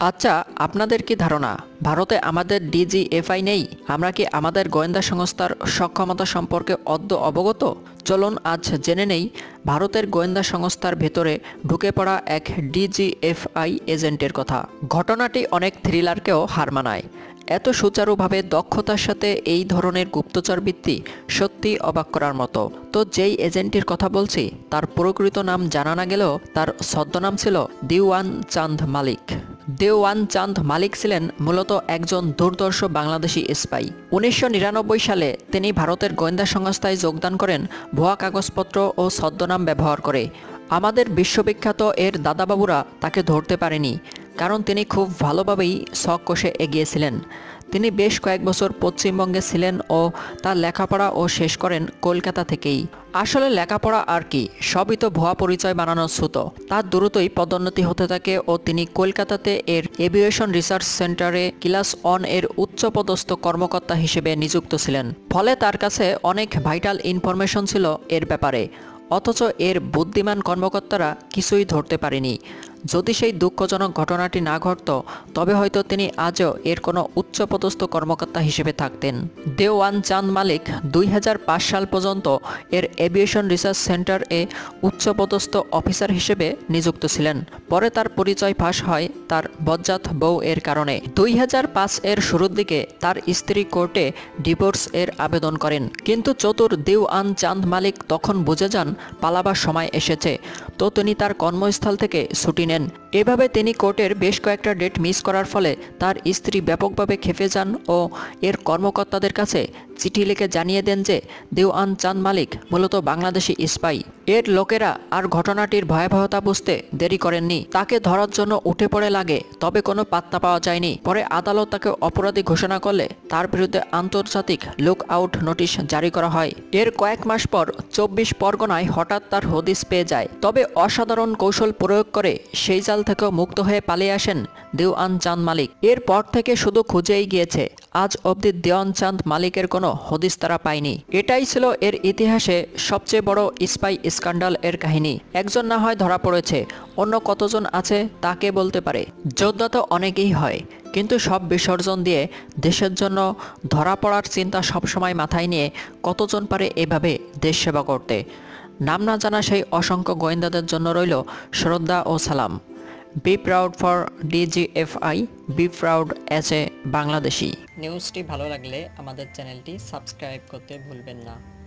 আচ্ছা আপনাদের কি ধারণা? ভারতে আমাদের ডিজিএফআই নেই? আমরা কি আমাদের গোয়েন্দা সংস্থার সক্ষমতা সম্পর্কে অদ্য অবগত? চলুন, আজ জেনে নেই, ভারতের গোয়েন্দা সংস্থার ভেতরে ঢুকে পড়া এক ডিজিএফআই এজেন্টের কথা। ঘটনাটি অনেক থ্রিলারকেও হার মানায়। এত সুচারুভাবে দক্ষতার সাথে এই ধরনের গুপ্তচর বৃত্তি সত্যি অবাক করার মতো। তো যেই এজেন্টটির কথা বলছি, তার প্রকৃত নাম জানা না গেলেও তার ছদ্মনাম ছিল দিওয়ান চাঁদ মালিক। দেওয়ান চাঁদ মালিক ছিলেন মূলত একজন দূরদর্শ বাংলাদেশি স্পাই। উনিশশো নিরানব্বই সালে তিনি ভারতের গোয়েন্দা সংস্থায় যোগদান করেন, ভুয়া কাগজপত্র ও ছদ্মনাম ব্যবহার করে। আমাদের বিশ্ববিখ্যাত এর দাদাবাবুরা তাকে ধরতে পারেনি, কারণ তিনি খুব ভালোভাবেই শখ কষে এগিয়েছিলেন। তিনি বেশ কয়েক বছর পশ্চিমবঙ্গে ছিলেন ও তার লেখাপড়া ও শেষ করেন কলকাতা থেকেই। আসলে লেখাপড়া আর কি, সবই তো ভুয়া পরিচয় বানানোর ছুত তার দ্রুতই পদোন্নতি হতে থাকে ও তিনি কলকাতাতে এর এভিয়েশন রিসার্চ সেন্টারে ক্লাস অন এর উচ্চপদস্থ কর্মকর্তা হিসেবে নিযুক্ত ছিলেন। ফলে তার কাছে অনেক ভাইটাল ইনফরমেশন ছিল এর ব্যাপারে। অথচ এর বুদ্ধিমান কর্মকর্তারা কিছুই ধরতে পারেনি। যদি সেই দুঃখজনক ঘটনাটি না ঘটত, তবে হয়তো তিনি আজও এর কোনো উচ্চপদস্থ কর্মকর্তা হিসেবে থাকতেন। দেওয়ান চাঁদ মালিক দুই হাজার পাঁচ সাল পর্যন্ত এর এভিয়েশন রিসার্চ সেন্টার এ উচ্চপদস্থ অফিসার হিসেবে নিযুক্ত ছিলেন। পরে তার পরিচয় ফাঁস হয় তার বজ্জাত বউ এর কারণে। দুই হাজার পাঁচ এর শুরুর দিকে তার স্ত্রী কোর্টে ডিভোর্স এর আবেদন করেন। কিন্তু চতুর দেওয়ান চাঁদ মালিক তখন বুঝে যান পালাবার সময় এসেছে। তো তিনি তার কর্মস্থল থেকে ছুটি নেন। এভাবে তিনি কোর্টের বেশ কয়েকটা ডেট মিস করার ফলে তার স্ত্রী ব্যাপকভাবে খেপে যান ও এর কর্মকর্তাদের কাছে চিঠি লিখে জানিয়ে দেন যে দেওয়ান চাঁদ মালিক মূলত বাংলাদেশি স্পাই। এর লোকেরা আর ঘটনাটির ভয়াবহতা বুঝতে দেরি করেননি। তাকে ধরার জন্য উঠে পড়ে লাগে, তবে কোনো পাত্তা পাওয়া যায়নি। পরে আদালত তাকে অপরাধী ঘোষণা করলে তার বিরুদ্ধে আন্তর্জাতিক লুক আউট নোটিশ জারি করা হয়। এর কয়েক মাস পর চব্বিশ পরগনায় হঠাৎ তার হদিস পেয়ে যায়। তবে অসাধারণ কৌশল প্রয়োগ করে সেই জাল থেকেও মুক্ত হয়ে পালিয়ে আসেন দেওয়ান চাঁদ মালিক। এরপর থেকে শুধু খুঁজেই গিয়েছে। আজ অবধি দেওয়ান চাঁদ মালিকের কোনো হদিস তারা পায়নি। এটাই ছিল এর ইতিহাসে সবচেয়ে বড় স্পাই স্ক্যান্ডাল এর কাহিনী। একজন না হয় ধরা পড়েছে, অন্য কতজন আছে তাকে বলতে পারে। যোদ্ধা তো অনেকেই হয়, কিন্তু সব বিসর্জন দিয়ে দেশের জন্য ধরা পড়ার চিন্তা সবসময় মাথায় নিয়ে কতজন পারে এভাবে দেশ সেবা করতে। নাম না জানা সেই অসংখ্য গোয়েন্দাদের জন্য রইল শ্রদ্ধা ও সালাম। Be proud for DGFI be proud as a Bangladeshi. নিউজটি ভালো লাগলে আমাদের চ্যানেলটি সাবস্ক্রাইব করতে ভুলবেন না।